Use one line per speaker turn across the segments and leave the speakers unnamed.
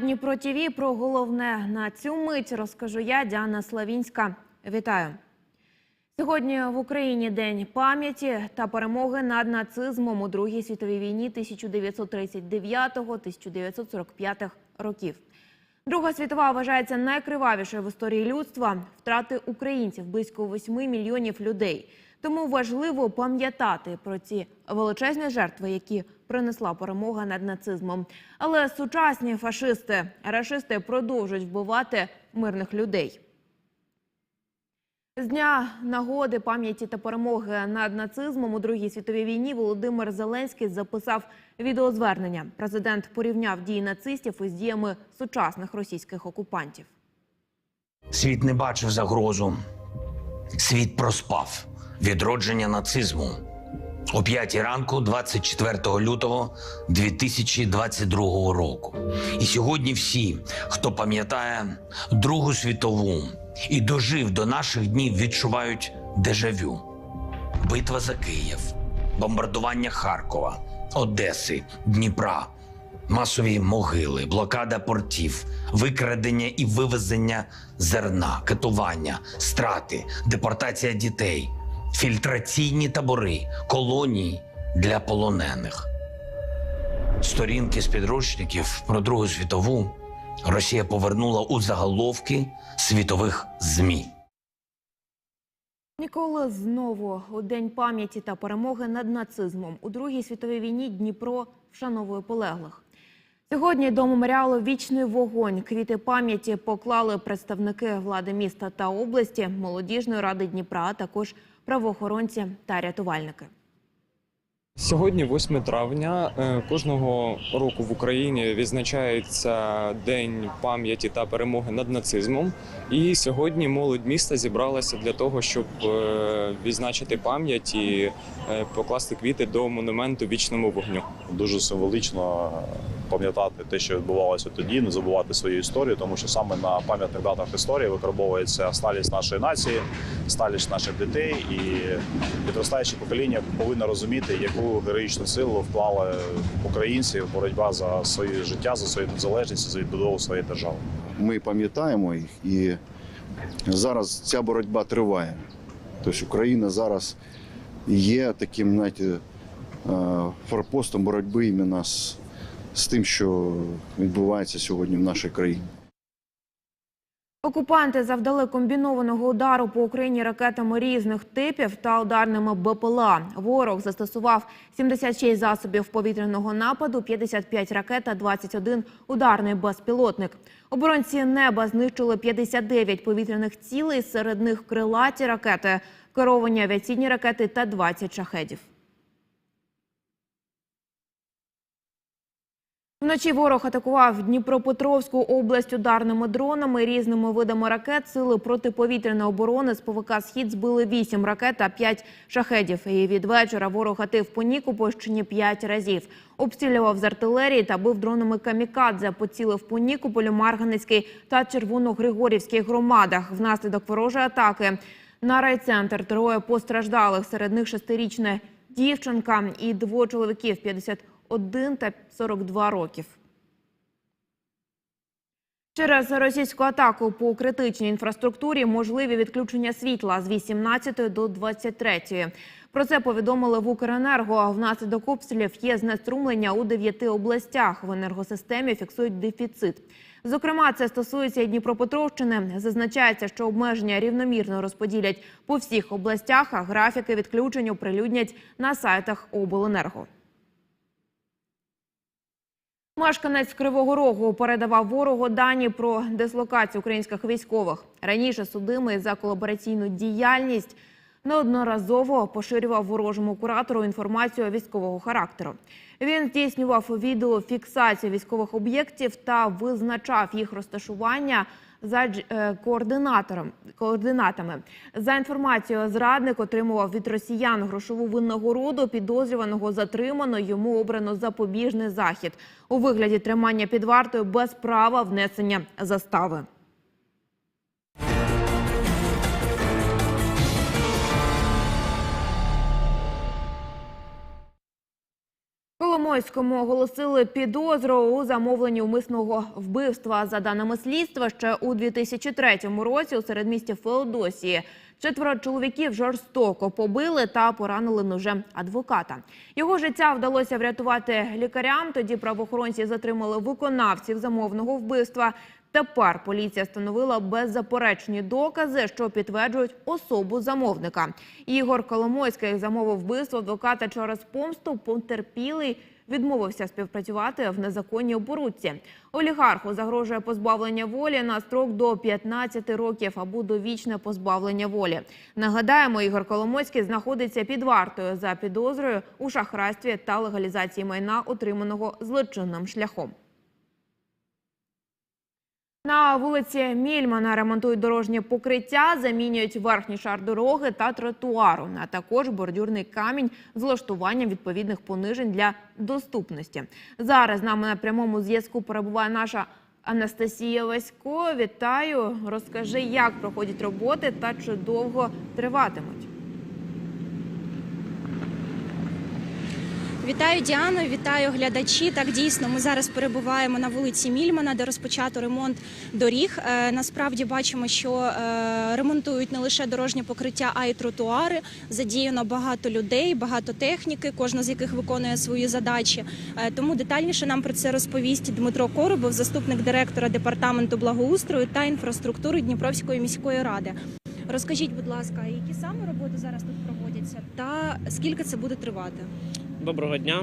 Дніпро ТІВІ про головне на цю мить розкажу я, Діана Славінська. Вітаю. Сьогодні в Україні День пам'яті та перемоги над нацизмом у Другій світовій війні 1939-1945 років. Друга світова вважається найкривавішою в історії людства. Втрати українців близько 8 мільйонів людей. Тому важливо пам'ятати про ці величезні жертви, які принесла перемога над нацизмом. Але сучасні фашисти, рашисти продовжують вбивати мирних людей. З дня нагоди пам'яті та перемоги над нацизмом у Другій світовій війні Володимир Зеленський записав відеозвернення. Президент порівняв дії нацистів із діями сучасних російських окупантів.
Світ не бачив загрозу. Світ проспав відродження нацизму. О 5 ранку, 24 лютого 2022 року. І сьогодні всі, хто пам'ятає Другу світову і дожив до наших днів, відчувають дежавю. Битва за Київ, бомбардування Харкова, Одеси, Дніпра, масові могили, блокада портів, викрадення і вивезення зерна, катування, страти, депортація дітей, фільтраційні табори, колонії для полонених. Сторінки з підручників про Другу світову Росія повернула у заголовки світових ЗМІ.
Ніколи знову у день пам'яті та перемоги над нацизмом у Другій світовій війні Дніпро вшановує полеглих. Сьогодні до меморіалу Вічний вогонь квіти пам'яті поклали представники влади міста та області, молодіжної ради Дніпра, а також правоохоронці та рятувальники.
Сьогодні, 8 травня, е, кожного року в Україні відзначається День пам'яті та перемоги над нацизмом. І сьогодні молодь міста зібралася для того, щоб е, відзначити пам'ять і е, покласти квіти до монументу вічному вогню.
дуже символічно пам'ятати те, що відбувалося тоді, не забувати свою історію, тому що саме на пам'ятних датах історії викарбовується сталість нашої нації, сталість наших дітей, і підростаюче покоління повинно розуміти, яку героїчну силу вклали українці в боротьба за своє життя, за свою незалежність, за відбудову своєї держави.
ми пам'ятаємо їх, і зараз ця боротьба триває. Тобто Україна зараз є таким, знаєте, е, форпостом боротьби іменно з, з тим, що відбувається сьогодні в нашій країні.
Окупанти завдали комбінованого удару по Україні ракетами різних типів та ударними БПЛА. Ворог застосував 76 засобів повітряного нападу, 55 ракет та 21 ударний безпілотник. Оборонці неба знищили 59 повітряних цілей, серед них крилаті ракети, керовані авіаційні ракети та 20 шахедів. Вночі ворог атакував Дніпропетровську область ударними дронами, різними видами ракет. Сили протиповітряної оборони з ПВК «Схід» збили 8 ракет та 5 шахедів. І від вечора ворог гатив по Нікопольщині 5 разів. Обстрілював з артилерії та бив дронами камікадзе. Поцілив по Нікополю, Марганецькій та Червоногригорівській громадах. Внаслідок ворожої атаки на райцентр троє постраждалих. Серед них шестирічна дівчинка і двоє чоловіків 51 та 42 років. Через російську атаку по критичній інфраструктурі можливі відключення світла з 18 до 23. Про це повідомили в Укренерго. Внаслідок обстрілів є знеструмлення у дев'яти областях. В енергосистемі фіксують дефіцит. Зокрема, це стосується і Дніпропетровщини. Зазначається, що обмеження рівномірно розподілять по всіх областях, а графіки відключень оприлюднять на сайтах обленерго. Мешканець Кривого Рогу передавав ворогу дані про дислокацію українських військових. Раніше судимий за колабораційну діяльність неодноразово поширював ворожому куратору інформацію військового характеру. Він здійснював відеофіксацію військових об'єктів та визначав їх розташування за е, координатором координатами. За інформацією, зрадник отримував від росіян грошову винагороду. Підозрюваного затримано. Йому обрано запобіжний захід у вигляді тримання під вартою без права внесення застави. Коломойському оголосили підозру у замовленні умисного вбивства. За даними слідства, ще у 2003 році у середмісті Феодосії четверо чоловіків жорстоко побили та поранили ножем адвоката. Його життя вдалося врятувати лікарям. Тоді правоохоронці затримали виконавців замовного вбивства. Тепер поліція встановила беззаперечні докази, що підтверджують особу замовника. Ігор Коломойський замовив вбивство адвоката через помсту. Потерпілий відмовився співпрацювати в незаконній оборудці. Олігарху загрожує позбавлення волі на строк до 15 років або довічне позбавлення волі. Нагадаємо, Ігор Коломойський знаходиться під вартою за підозрою у шахрайстві та легалізації майна, отриманого злочинним шляхом. На вулиці Мільмана ремонтують дорожнє покриття, замінюють верхній шар дороги та тротуару, а також бордюрний камінь з влаштуванням відповідних понижень для доступності. Зараз з нами на прямому зв'язку перебуває наша Анастасія Васько. Вітаю. Розкажи, як проходять роботи та чи довго триватимуть.
Вітаю Діано, вітаю глядачі. Так дійсно, ми зараз перебуваємо на вулиці Мільмана, де розпочато ремонт доріг. Е, Насправді бачимо, що е, ремонтують не лише дорожнє покриття, а й тротуари. Задіяно багато людей, багато техніки, кожна з яких виконує свої задачі. Е, Тому детальніше нам про це розповість Дмитро Коробов, заступник директора департаменту благоустрою та інфраструктури Дніпровської міської ради. Розкажіть, будь ласка, які саме роботи зараз тут проводяться, та скільки це буде тривати?
Доброго дня.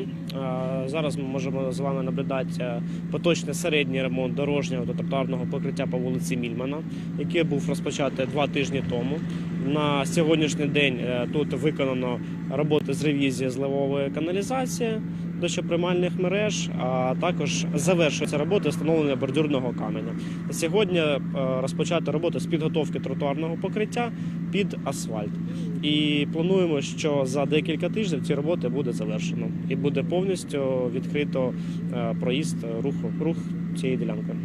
Зараз ми можемо з вами наблюдати е, поточний середній ремонт дорожнього та тротуарного покриття по вулиці Мільмана, який був розпочатий два тижні тому. На сьогоднішній день е, тут виконано роботи з ревізії зливової каналізації дощоприймальних мереж, а також завершується робота встановлення бордюрного каменя. Сьогодні е, розпочато роботи з підготовки тротуарного покриття під асфальт. І плануємо, що за декілька тижнів ці роботи буде завершено і буде повністю відкрито е, проїзд рух, рух цієї ділянки.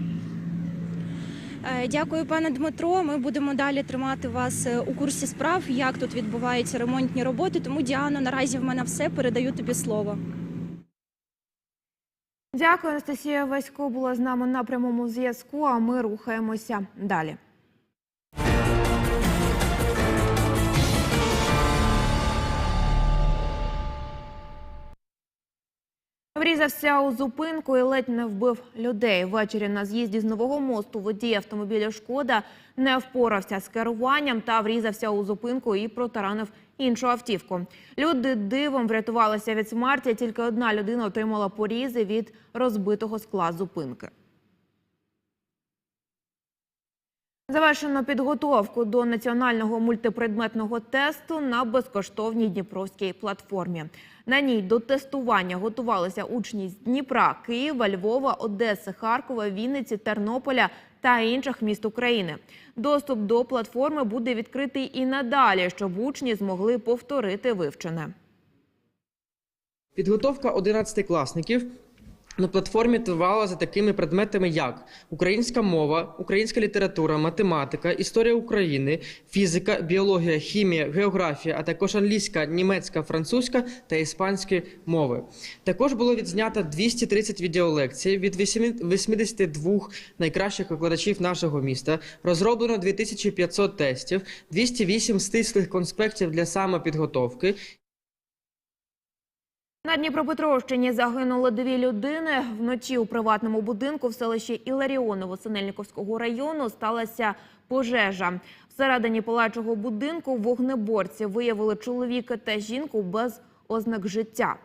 Е, Дякую, пане Дмитро. Ми будемо далі тримати вас у курсі справ, як тут відбуваються ремонтні роботи. Тому Діано, наразі в мене все. Передаю тобі слово.
Дякую, Анастасія Васько була з нами на прямому зв'язку. А ми рухаємося далі. Врізався у зупинку і ледь не вбив людей. Ввечері на з'їзді з нового мосту водій автомобіля Шкода не впорався з керуванням та врізався у зупинку і протаранив іншу автівку. Люди дивом врятувалися від смерті. Тільки одна людина отримала порізи від розбитого скла зупинки. Завершено підготовку до національного мультипредметного тесту на безкоштовній дніпровській платформі. На ній до тестування готувалися учні з Дніпра, Києва, Львова, Одеси, Харкова, Вінниці, Тернополя та інших міст України. Доступ до платформи буде відкритий і надалі, щоб учні змогли повторити вивчене.
Підготовка 11-класників на платформі тривала за такими предметами, як українська мова, українська література, математика, історія України, фізика, біологія, хімія, географія, а також англійська, німецька, французька та іспанська мови. Також було відзнято 230 відеолекцій від 82 найкращих викладачів нашого міста. Розроблено 2500 тестів, 208 стислих конспектів для самопідготовки
На Дніпропетровщині загинули дві людини. Вночі у приватному будинку в селищі Іларіоново Синельниковського району сталася пожежа. Всередині палачого будинку вогнеборці виявили чоловіка та жінку без ознак життя.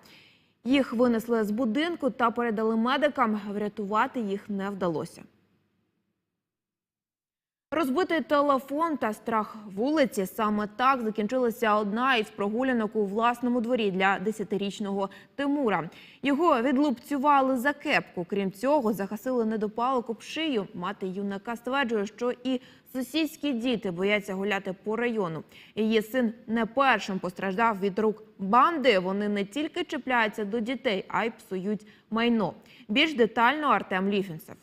Їх винесли з будинку та передали медикам. Врятувати їх не вдалося. Розбитий телефон та страх вулиці саме так закінчилася одна із прогулянок у власному дворі для 10-річного Тимура. Його відлупцювали за кепку. Крім цього, загасили недопалок об шию. Мати юнака стверджує, що і сусідські діти бояться гуляти по району. Її син не першим постраждав від рук банди. Вони не тільки чіпляються до дітей, а й псують майно. Більш детально Артем Ліфінцев.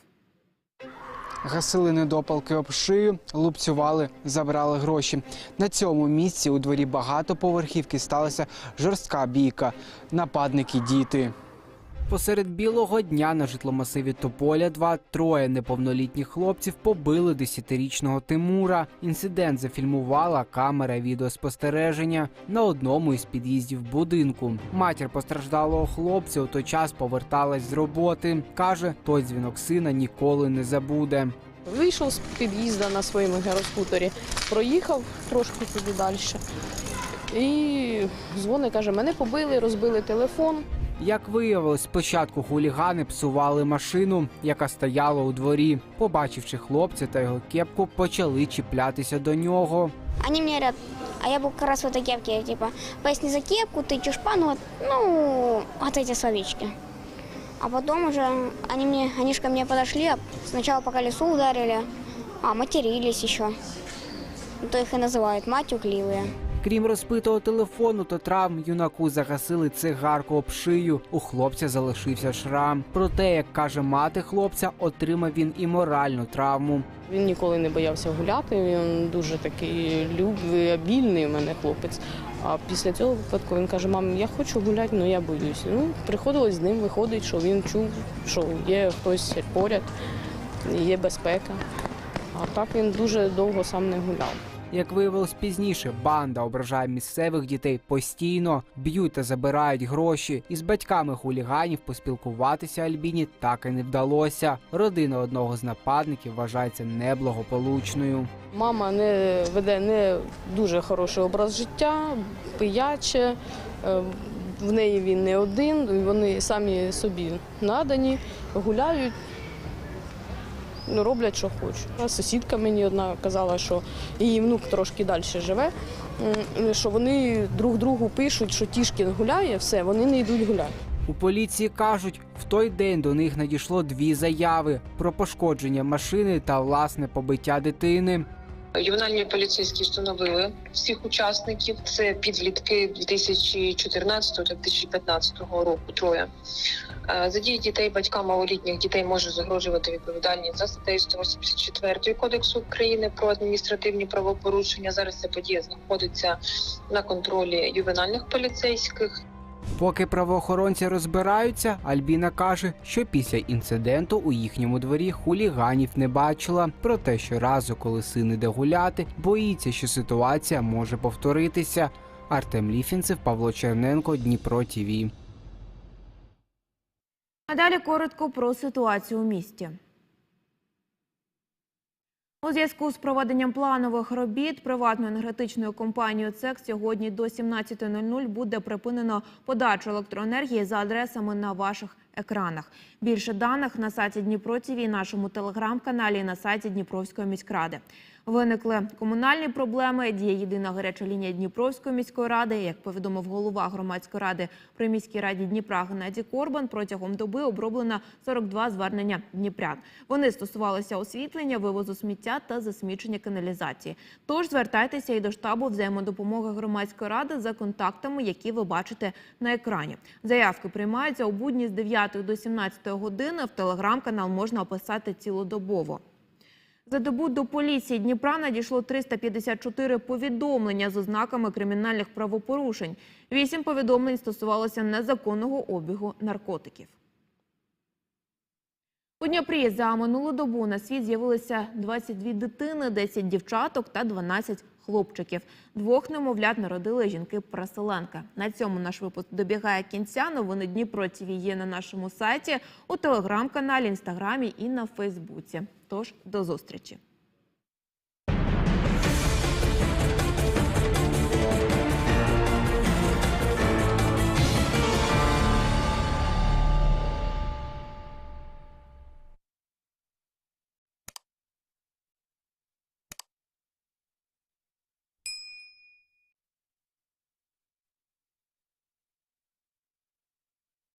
Гасили недопалки об шию, лупцювали, забрали гроші. На цьому місці у дворі багатоповерхівки сталася жорстка бійка. Нападники діти. Посеред білого дня на житломасиві Тополя 2 троє неповнолітніх хлопців побили десятирічного Тимура. Інцидент зафільмувала камера відеоспостереження на одному із під'їздів будинку. Матір постраждалого хлопця у той час поверталась з роботи. каже, той дзвінок сина ніколи не забуде.
Вийшов з під'їзду на своєму гіроскутері, проїхав трошки туди далі. І дзвонить, каже, мене побили, розбили телефон.
Як виявилось, спочатку хулігани псували машину, яка стояла у дворі. Побачивши хлопця та його кепку, почали чіплятися до нього.
Они мне говорят, а я был как раз в этой кепке, типа, поясни за кепку, ты чушпан, вот, ну, вот эти словечки. А потом уже они мне, они же ко мне подошли, а сначала по колесу ударили, а матерились еще. То их и называют матюкливые.
Крім розбитого телефону та травм, юнаку загасили цигарку об шию. У хлопця залишився шрам. Проте, як каже мати хлопця, отримав він і моральну травму.
Він ніколи не боявся гуляти, він дуже такий любвеобільний у мене хлопець. А після цього випадку він каже, мам, я хочу гуляти, але я боюсь. Ну, приходилось з ним, виходить, що він чув, що є хтось поряд, є безпека. А так він дуже довго сам не гуляв.
Як виявилось пізніше, банда ображає місцевих дітей постійно, б'ють та забирають гроші. Із батьками хуліганів поспілкуватися Альбіні так і не вдалося. Родина одного з нападників вважається неблагополучною.
Мама не веде не дуже хороший образ життя, пияче. е, В неї він не один, вони самі собі надані, гуляють, ну, роблять, що хочуть. Сусідка мені одна казала, що її внук трошки далі живе, що вони друг другу пишуть, що Тішкін гуляє, все, вони не йдуть гуляти.
У поліції кажуть, в той день до них надійшло дві заяви про пошкодження машини та власне побиття дитини.
Ювенальні поліцейські встановили всіх учасників. Це підлітки 2014 та 2015 року. Троє Е, за дії дітей батькам малолітніх дітей може загрожувати відповідальність за статтею 184 кодексу України про адміністративні правопорушення. Зараз ця подія знаходиться на контролі ювенальних поліцейських.
Поки правоохоронці розбираються, Альбіна каже, що після інциденту у їхньому дворі хуліганів не бачила. Проте щоразу, коли син іде гуляти, боїться, що ситуація може повторитися. Артем Ліфінцев, Павло Черненко, Дніпро ТІВІ.
А далі коротко про ситуацію у місті. У зв'язку з проведенням планових робіт приватною енергетичною компанією ЦЕК сьогодні до 17.00 буде припинено подачу електроенергії за адресами на ваших екранах. Більше даних на сайті Дніпро ТІВІ, нашому телеграм-каналі і на сайті Дніпровської міськради. Виникли комунальні проблеми. Діє єдина гаряча лінія Дніпровської міської ради. Як повідомив голова громадської ради при міській раді Дніпра Геннадій Корбан, протягом доби оброблено 42 звернення дніпрян. Вони стосувалися освітлення, вивозу сміття та засмічення каналізації. Тож звертайтеся і до штабу взаємодопомоги громадської ради за контактами, які ви бачите на екрані. Заявки приймаються у будні з 9 до 17 години. В телеграм-канал можна описати цілодобово. За добу до поліції Дніпра надійшло 354 повідомлення з ознаками кримінальних правопорушень. Вісім повідомлень стосувалося незаконного обігу наркотиків. У Дніпрі за минулу добу на світ з'явилися 22 дитини, 10 дівчаток та 12 хлопчиків. Двох немовлят народили жінки-переселенки. На цьому наш випуск добігає кінця. Новини Дніпро ТВ є на нашому сайті, у телеграм-каналі, інстаграмі і на Фейсбуці. Тож до зустрічі.